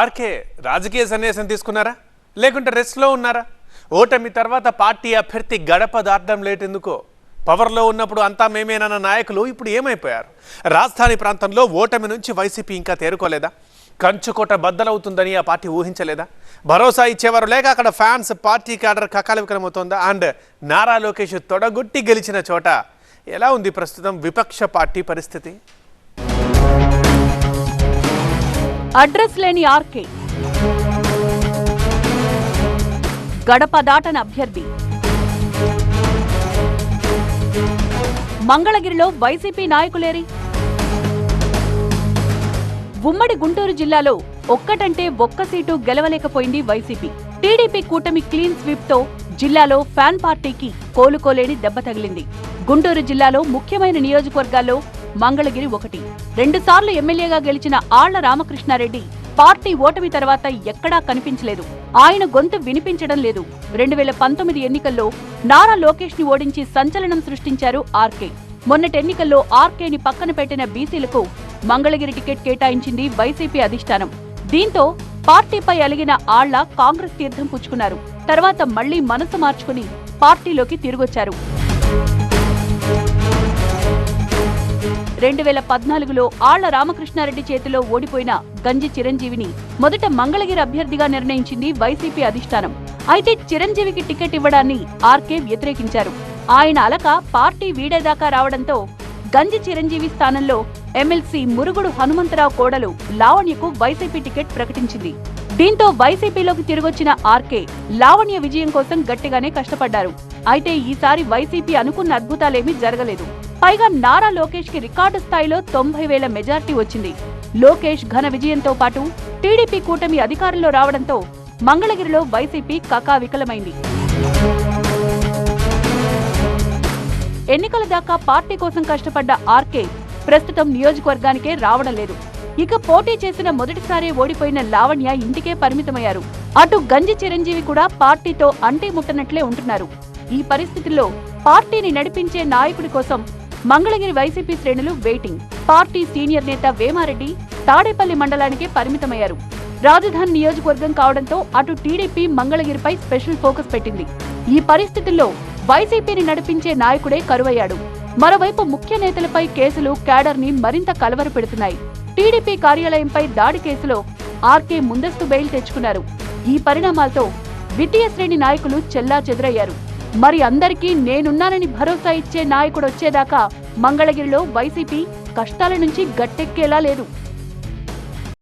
RK రాజకీయ సన్యాసం తీసుకున్నారా? లేకుంటే రెస్ట్లో ఉన్నారా? ఓటమి తర్వాత పార్టీ అభ్యర్థి గడప దాటడం లేటెందుకో పవర్లో ఉన్నప్పుడు అంతా మేమేనన్న నాయకులు ఇప్పుడు ఏమైపోయారు? రాజధాని ప్రాంతంలో ఓటమి నుంచి వైసీపీ ఇంకా తేరుకోలేదా? కంచుకోట బద్దలవుతుందని ఆ పార్టీ ఊహించలేదా? భరోసా ఇచ్చేవారు లేక అక్కడ ఫ్యాన్స్ పార్టీ క్యాడర్ కకాల వికలమవుతోందా అండ్ నారా లోకేష్ తొడగొట్టి గెలిచిన చోట ఎలా ఉంది ప్రస్తుతం విపక్ష పార్టీ పరిస్థితి? అడ్రస్ లేని ఆర్కే. గడప దాటన అభ్యర్థి. మంగళగిరిలో వైసీపీ నాయకులేరి. ఉమ్మడి గుంటూరు జిల్లాలో ఒక్కటంటే ఒక్క సీటు గెలవలేకపోయింది వైసీపీ. టీడీపీ కూటమి క్లీన్ స్వీప్తో జిల్లాలో ఫ్యాన్ పార్టీకి కోలుకోలేని దెబ్బ తగిలింది. గుంటూరు జిల్లాలో ముఖ్యమైన నియోజకవర్గాల్లో మంగళగిరి ఒకటి. రెండుసార్లు ఎమ్మెల్యేగా గెలిచిన ఆళ్ళ రామకృష్ణారెడ్డి పార్టీ ఓటమి తర్వాత ఎక్కడా కనిపించలేదు. ఆయన గొంతు వినిపించడం లేదు. రెండు వేల పంతొమ్మిది ఎన్నికల్లో నారా లోకేష్ని ఓడించి సంచలనం సృష్టించారు ఆర్కే. మొన్నటి ఎన్నికల్లో ఆర్కేని పక్కన పెట్టిన బీసీలకు మంగళగిరి టికెట్ కేటాయించింది వైసీపీ అధిష్టానం. దీంతో పార్టీపై అలిగిన ఆళ్ళ కాంగ్రెస్ తీర్థం పుచ్చుకున్నారు. తర్వాత మళ్ళీ మనసు మార్చుకుని పార్టీలోకి తిరిగొచ్చారు. రెండు వేల పద్నాలుగులో ఆళ్ళ రామకృష్ణారెడ్డి చేతిలో ఓడిపోయిన గంజి చిరంజీవిని మొదట మంగళగిరి అభ్యర్థిగా నిర్ణయించింది వైసీపీ అధిష్టానం. అయితే చిరంజీవికి టికెట్ ఇవ్వడాన్ని ఆర్కే వ్యతిరేకించారు. ఆయన అలక పార్టీ వీడేదాకా రావడంతో గంజి చిరంజీవి స్థానంలో ఎమ్మెల్సీ మురుగుడు హనుమంతరావు కోడలు లావణ్యకు వైసీపీ టికెట్ ప్రకటించింది. దీంతో వైసీపీలోకి తిరిగొచ్చిన ఆర్కే లావణ్య విజయం కోసం గట్టిగానే కష్టపడ్డారు. అయితే ఈసారి వైసీపీ అనుకున్న అద్భుతాలేమీ జరగలేదు. పైగా నారా లోకేష్కి రికార్డు స్థాయిలో తొంభై వేల మెజార్టీ వచ్చింది. లోకేష్ ఘన విజయంతో పాటు టీడీపీ కూటమి అధికారంలో రావడంతో మంగళగిరిలో వైసీపీ కకావికలమైంది ఎన్నికల దాకా పార్టీ కోసం కష్టపడ్డ ఆర్కే ప్రస్తుతం నియోజకవర్గానికే రావడం లేదు. ఇక పోటీ చేసిన మొదటిసారి ఓడిపోయిన లావణ్య ఇంటికే పరిమితమయ్యారు. అటు గంజి చిరంజీవి కూడా పార్టీతో అంటే ముట్టనట్లే ఉంటున్నారు. ఈ పరిస్థితుల్లో పార్టీని నడిపించే నాయకుడి కోసం మంగళగిరి వైసీపీ శ్రేణులు వెయిటింగ్. పార్టీ సీనియర్ నేత వేమారెడ్డి తాడేపల్లి మండలానికే పరిమితమయ్యారు. రాజధాని నియోజకవర్గం కావడంతో అటు టీడీపీ మంగళగిరిపై స్పెషల్ ఫోకస్ పెట్టింది. ఈ పరిస్థితుల్లో వైసీపీని నడిపించే నాయకుడే కరువయ్యాడు. మరోవైపు ముఖ్య నేతలపై కేసులు క్యాడర్ని మరింత కలవర పెడుతున్నాయి టీడీపీ కార్యాలయంపై దాడి కేసులో ఆర్కే ముందస్తు బెయిల్ తెచ్చుకున్నారు. ఈ పరిణామాలతో ద్వితీయ శ్రేణి నాయకులు చెల్లా చెదురయ్యారు. మరి అందరికీ నేనున్నానని భరోసా ఇచ్చే నాయకుడు వచ్చేదాకా మంగళగిరిలో వైసీపీ కష్టాల నుంచి గట్టెక్కేలా లేదు.